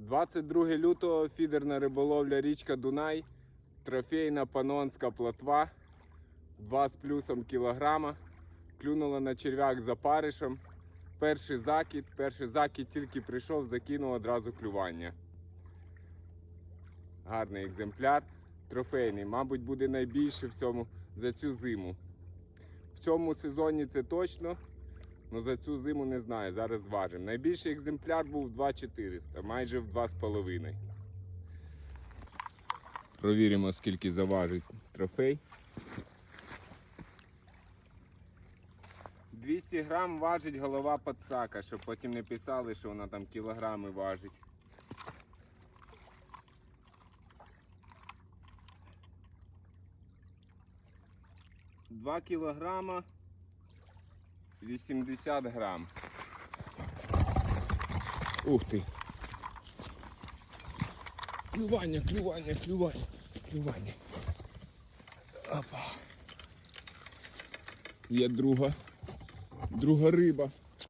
22 лютого фідерна риболовля річка Дунай, трофейна панонська плотва, 2 з плюсом кілограма. Клюнула на черв'як за паришем. Перший закид, перший закид тільки прийшов, закинув одразу клювання. Гарний екземпляр, трофейний, мабуть, буде найбільше в цьому за цю зиму. В цьому сезоні це точно. Ну за цю зиму не знаю, зараз зважимо. Найбільший екземпляр був 2400, майже в 2,5. Провіримо, скільки заважить трофей. 200 грам важить голова пацака, щоб потім не писали, що вона там кілограми важить. Два кілограма 80 грам. Ух ти. Клювання, клювання, клювання, клювання. Опа. Є друга. Друга риба.